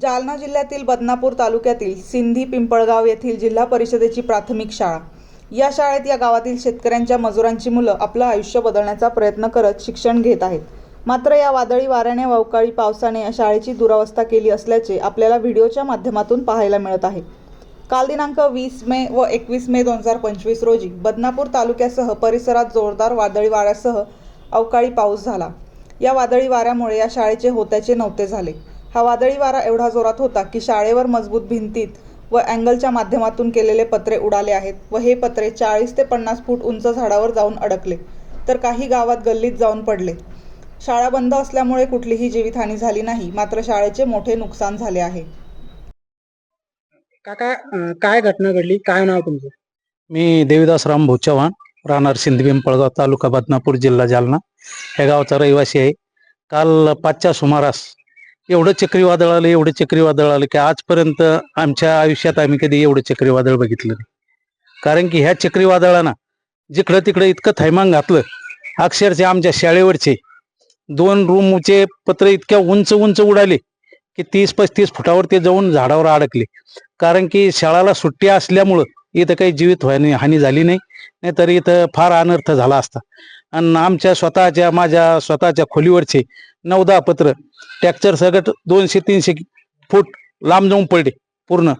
जालना जिल्ह्यातील बदनापूर तालुक्यातील सिंधी पिंपळगाव येथील जिल्हा परिषदेची प्राथमिक शाळा. या शाळेत या गावातील शेतकऱ्यांच्या मजुरांची मुलं आपलं आयुष्य बदलण्याचा प्रयत्न करत शिक्षण घेत आहेत. मात्र या वादळी वाऱ्याने अवकाळी पावसाने या शाळेची दुरावस्था केली असल्याचे आपल्याला व्हिडिओच्या माध्यमातून पाहायला मिळत आहे. काल दिनांक वीस मे व एकवीस मे दोन हजार पंचवीस रोजी बदनापूर तालुक्यासह परिसरात जोरदार वादळी वाऱ्यासह अवकाळी पाऊस झाला. या वादळी वाऱ्यामुळे या शाळेचे होत्याचे नव्हते झाले. हा वादळी वारा एवढा जोरात होता की शाळेवर मजबूत भिंतीत व अँगलच्या माध्यमातून केलेले पत्रे उडाले आहेत व हे पत्रे चाळीस ते पन्नास फूट उंच झाडावर जाऊन अडकले तर काही गावात गल्लीत जाऊन पडले. शाळा बंद असल्यामुळे कुठलीही जीवितहानी झाली नाही मात्र शाळेचे मोठे नुकसान झाले आहे. काका अं, काय घटना घडली? काय नाव तुमचं? मी देवीदास रामभाऊ चव्हाण राहणार सिंधी पिंपळगाव तालुका बदनापूर जिल्हा जालना. या गावचा रहिवासी आहे. काल पाचच्या सुमारास एवढं चक्रीवादळ आलं एवढं चक्रीवादळ आलं की आजपर्यंत आमच्या आयुष्यात आम्ही कधी एवढं चक्रीवादळ बघितलं नाही. कारण की ह्या चक्रीवादळानं जिकडं तिकडं इतकं थैमान घातलं अक्षरशः आमच्या शाळेवरचे दोन रूमचे पत्र इतक्या उंच उंच उडाले की तीस पस्तीस फुटावर ते जाऊन झाडावर अडकले. कारण की शाळाला सुट्टी असल्यामुळं इथं काही जीवित हानी हानी झाली नाही नाहीतर इथं फार अनर्थ झाला असता. आणि आमच्या स्वतःच्या माझ्या स्वतःच्या खोलीवरचे नऊ दहा पत्र. ट्रॅक्चर सगट दोनशे तीनशे फूट लांब जाऊन पडले. पूर्ण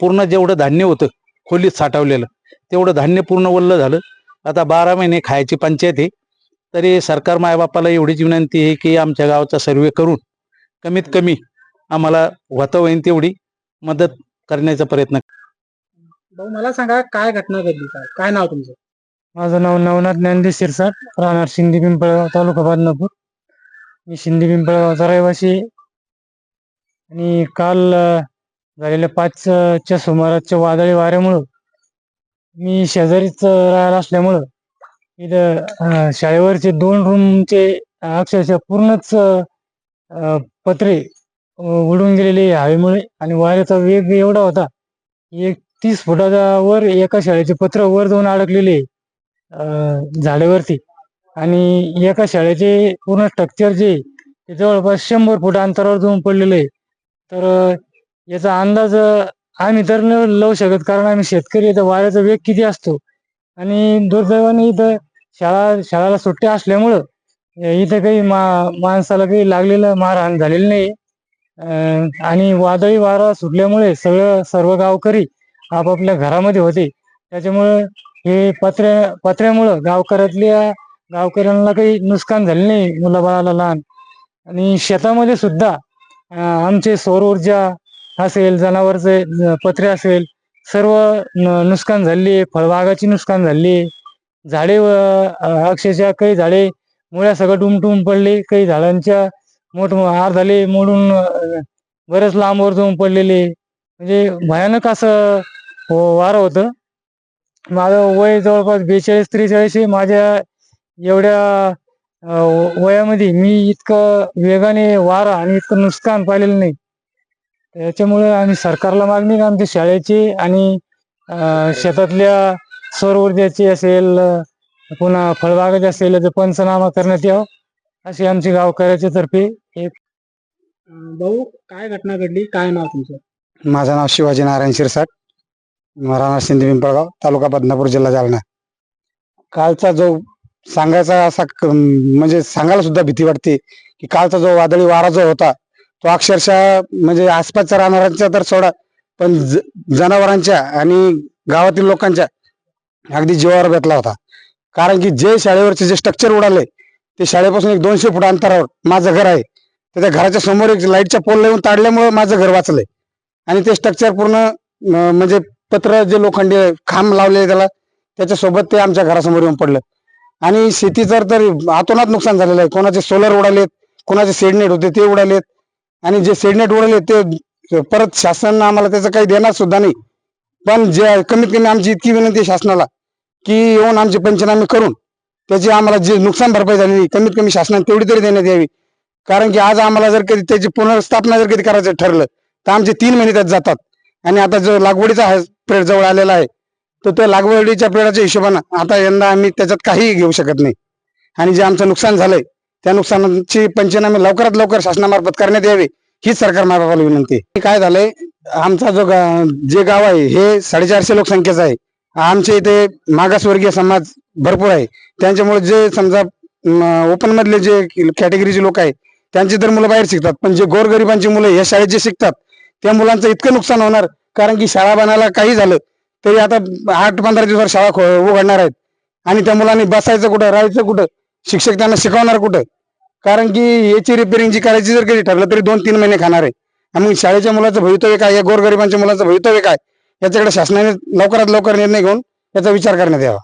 पूर्ण जेवढं धान्य होतं खोलीत साठवलेलं तेवढं धान्य पूर्ण वल्ल झालं. आता बारा महिने खायची पंचायत आहे. तरी सरकार मायबापाला एवढीच विनंती आहे की आमच्या गावाचा सर्वे करून कमीत कमी आम्हाला होतं होईल तेवढी मदत करण्याचा प्रयत्न. भाऊ मला सांगा काय घटना घडली? काय काय नाव तुमचं? माझं नाव नवनाथ ज्ञानदेव शिरसाट राहणार शिंदी पिंपळगाव तालुका बदनापूर मी शिंदे पिंपळगावचा रहिवासी आहे. आणि काल अं, झालेल्या पाचच्या सुमाराच्या वादळी वाऱ्यामुळं मी शेजारीच अं, राहायला असल्यामुळं इथं अं, शाळेवरचे दोन रूमचे अक्षरशः पूर्णच अं, अं, पत्रे अं, उडून गेलेले हवेमुळे आणि वाऱ्याचा वेग एवढा होता की एक तीस फुटाच्या वर एका शाळेचे पत्र वर जाऊन अडकलेले आहे. झाडेवरती. आणि एका शाळेचे पूर्ण स्ट्रक्चर जे ते जवळपास शंभर फूट अंतरावर जाऊन पडलेलं आहे. तर याचा अंदाज आम्ही तर न लावू शकत कारण आम्ही शेतकरी इथं तर वाऱ्याचा वेग किती असतो? आणि दुर्दैवाने इथं शाळा शाळाला सुट्ट्या असल्यामुळं इथं काही मा माणसाला काही लागलेलं मारहाण झालेली नाही. आणि वादळी वारा सुटल्यामुळे सगळं सर्व गावकरी आपापल्या घरामध्ये होते. त्याच्यामुळं हे पत्र्या पत्र्यामुळं गावकऱ्यातल्या गावकऱ्यांना काही नुकसान झाले नाही मुलाबाळाला लहान. आणि शेतामध्ये सुद्धा आमचे सौर ऊर्जा असेल जनावरचे पत्रे असेल सर्व न- नुकसान झाले आहे फळबागाची नुकसान झाली आहे झाडे व अक्षरशः काही झाडे मुळ्या सगळं उमटून पडले काही झाडांच्या मोठ हार झाले मोडून बरंच बरेच लांबवर जाऊन पडलेले. म्हणजे भयानक असं हो वारं होतं. माझं वय जवळपास बेचाळीस त्रेचाळीस आहे माझ्या एवढ्या वयामध्ये मी इतकं वेगाने वारा आणि इतकं नुकसान पाहिलेलं नाही. त्याच्यामुळे आम्ही सरकारला मागणी आमच्या शाळेची आणि शेतातल्या सौर ऊर्जेची असेल पुन्हा फळबागाची असेल याचा पंचनामा करण्यात यावं अशी आमची गावकऱ्याच्या तर्फे एक भाऊ काय घटना घडली? काय नाव तुमचं? माझं नाव शिवाजी नारायण शिरसाट. राहणार शिंदे पिंपळगाव तालुका बदनापूर जिल्हा जालना. कालचा जो सांगायचा असा म्हणजे सांगायला सुद्धा भीती वाटते की कालचा जो वादळी वारा जो होता तो अक्षरशः म्हणजे आसपासच्या राहणाऱ्यांचा तर सोडा पण ज- जनावरांच्या आणि गावातील लोकांच्या अगदी जीवावर बेतला होता. कारण की जे शाळेवरचे जे स्ट्रक्चर उडाले ते शाळेपासून एक दोनशे फूट अंतरावर माझं घर आहे. तर त्या घराच्या समोर एक लाईटच्या पोल लावून ताडल्यामुळे माझं घर वाचलंय. आणि ते स्ट्रक्चर पूर्ण म्हणजे पत्र जे लोखंडी खांब लावले त्याला त्याच्यासोबत ते आमच्या घरासमोर येऊन पडलं. आणि शेतीचं तर आतोनात नुकसान झालेलं आहे. कोणाचे सोलर उडालेत कोणाचे सेडनेट होते ते उडालेत. आणि जे सेडनेट उडाले ते परत शासनानं आम्हाला त्याचं काही देणार सुद्धा नाही. पण जे कमीत कमी आमची इतकी विनंती आहे शासनाला की येऊन आमचे पंचनामे करून त्याची आम्हाला जे नुकसान भरपाई झालेली कमीत कमी शासनाने तेवढी तरी देण्यात यावी. कारण की आज आम्हाला जर कधी त्याची पुनर्स्थापना जर कधी करायचं ठरलं तर आमचे तीन महिने त्यात जातात. आणि आता जो लागवडीचा पेड जवळ आलेला आहे तर त्या लागवडीच्या पेडाच्या हिशोबानं आता यंदा आम्ही त्याच्यात काहीही घेऊ शकत नाही. आणि जे आमचं नुकसान झालंय त्या नुकसानाची पंचनामे लवकरात लवकर शासनामार्फत करण्यात यावे हीच सरकार मार्गाला विनंती आहे. काय झालंय आमचा जो गा- जे गाव आहे हे साडेचारशे लोकसंख्येचं आहे. आमच्या इथे मागासवर्गीय समाज भरपूर आहे. त्यांच्यामुळे जे समजा ओपन मधले जे कॅटेगरीचे लोक आहे त्यांची तर मुलं बाहेर शिकतात पण जे गोरगरिबांची मुलं या शाळेत जे शिकतात त्या मुलांचं इतकं नुकसान होणार कारण की शाळा बनायला काही झालं तरी आता आठ पंधरा दिवसावर शाळा खो- उघडणार आहेत. आणि त्या मुलांनी बसायचं कुठं राहायचं कुठं शिक्षक त्यांना शिकवणार कुठं? कारण की याची रिपेरिंग जी करायची जर कधी ठरलं तरी दोन तीन महिने खाणार आहे. आणि मग शाळेच्या मुलाचं भवितव्य काय या गोरगरिबांच्या मुलाचं भवितव्य काय याच्याकडे शासनाने लवकरात लवकर निर्णय घेऊन याचा विचार करण्यात यावा.